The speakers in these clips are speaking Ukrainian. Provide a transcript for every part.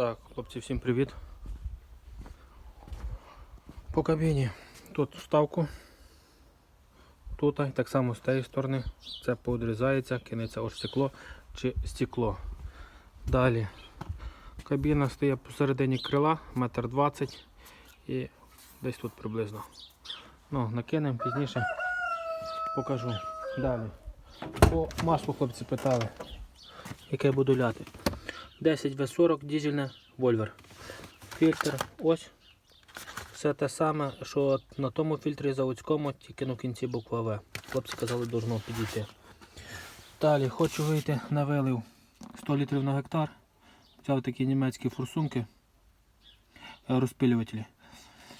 Так, хлопці, всім привіт. По кабіні. Тут вставку. Тут так само з тієї сторони. Це подрізається, кинеться ось стекло чи стекло. Далі. Кабіна стоїть посередині крила, метр двадцять і десь тут приблизно. Ну, накинемо пізніше покажу. Далі. По маслу хлопці питали, яке буду ляти. 10 В40 дизельне Вольвер. Фільтр ось. Все те саме, що на тому фільтрі заводському, тільки на кінці буква В. Хлопці казали, должно підійти. Далі хочу вийти на вилив 100 літрів на гектар. Взяв такі німецькі форсунки, е, розпилювателі.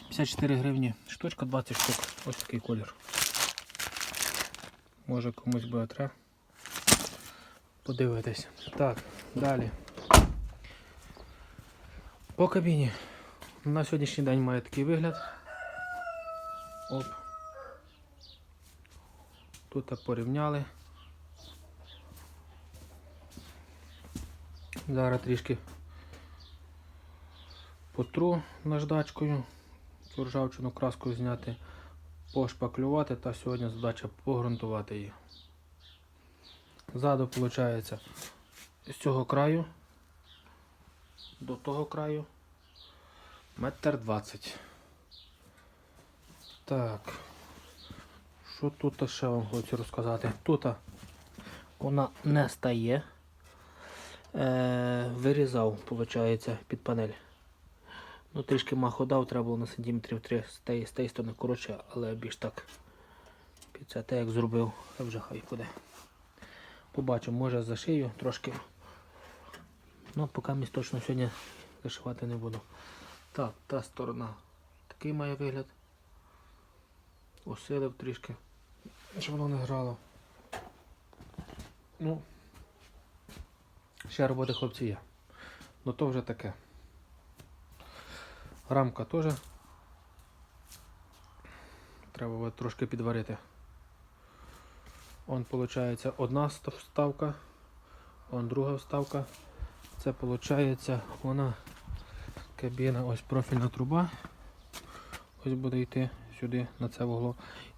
54 гривні штучка, 20 штук. Ось такий колір. Може комусь буде треба подивитись. Так, далі. По кабіні. На сьогоднішній день має такий вигляд. Оп. Тут порівняли. Зараз трішки потру наждачкою, цю ржавчину краску зняти, пошпаклювати та сьогодні задача погрунтувати її. Ззаду виходить з цього краю до того краю метр двадцять. Так. Що тут ще вам хочу розказати? Тут вона не стає. Е, вирізав, виходить, під панель. Ну, трішки маху дав, треба було на сантиметрів 3 з тієї, з сторони коротше, але більш так під це те, як зробив, вже хай буде. Побачимо, може зашию трошки. Ну, поки місь точно сьогодні зашивати не буду. Так, та сторона. Такий має вигляд. Осилив трішки. Щоб воно не грало. Ну, ще роботи хлопці є. Ну то вже таке. Рамка теж. Треба буде трошки підварити. Он виходить одна вставка, он друга вставка. Це виходить вона кабіна, ось профільна труба. Ось буде йти сюди, на це вугло.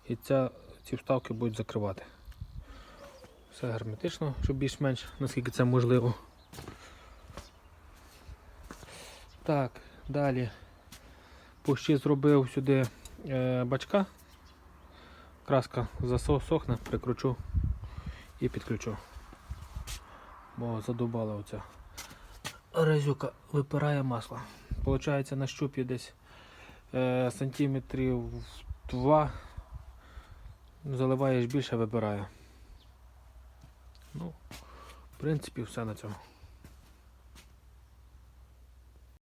І ця, ці вставки будуть закривати. Все герметично, щоб більш-менш, наскільки це можливо. Так, далі. Пущі зробив сюди е, бачка. Краска засохне, прикручу і підключу. Бо задубала оця. Резюка випирає масло. Получається на щупі десь е, сантиметрів 2. Заливаєш більше, вибирає. Ну, в принципі, все на цьому.